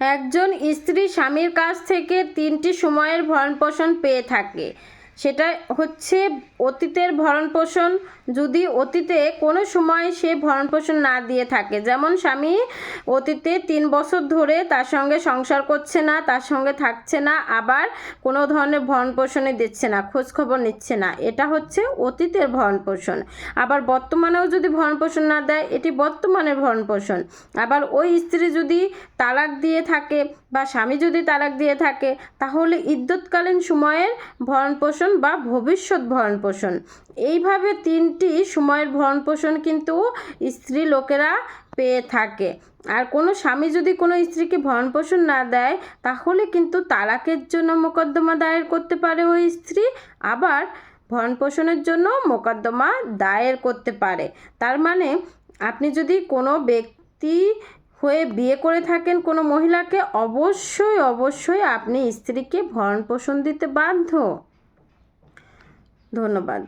একজন স্ত্রী স্বামীর কাছ থেকে তিনটি সময়ের ভরণ পোষণ পেয়ে থাকে। সেটা হচ্ছে অতীতের ভরণ পোষণ যদি অতীতে কোনো সময় সে ভরণ পোষণ না দিয়ে থাকে, যেমন স্বামী অতীতে তিন বছর ধরে তার সঙ্গে সংসার করছে না, তার সঙ্গে থাকছে না, আবার কোনো ধরনের ভরণ পোষণে দিচ্ছে না খোঁজ খবর নিচ্ছে না, এটা হচ্ছে অতীতের ভরণ পোষণ আবার বর্তমানেও যদি ভরণ পোষণ না দেয়, এটি বর্তমানের ভরণ পোষণ আবার ওই স্ত্রী যদি তালাক দিয়ে থাকে বা স্বামী যদি তালাক দিয়ে থাকে, তাহলে ইদ্যৎকালীন সময়ের ভরণ পোষণ বা ভবিষ্যৎ ভরণ পোষণ। এইভাবে তিনটি সময়ের ভরণ পোষণ কিন্তু স্ত্রী লোকেরা পেয়ে থাকে। আর কোনো স্বামী যদি কোনো স্ত্রীকে ভরণ পোষণ না দেয়, তাহলে কিন্তু তালাকের জন্য মোকদ্দমা দায়ের করতে পারে ওই স্ত্রী। আবার ভরণ পোষণের জন্য মোকদ্দমা দায়ের করতে পারে। তার মানে আপনি যদি কোনো ব্যক্তি হয়ে বিয়ে করে থাকেন কোনো মহিলাকে, অবশ্যই অবশ্যই আপনি স্ত্রীকে ভরণ পোষণ দিতে বাধ্য। ধন্যবাদ।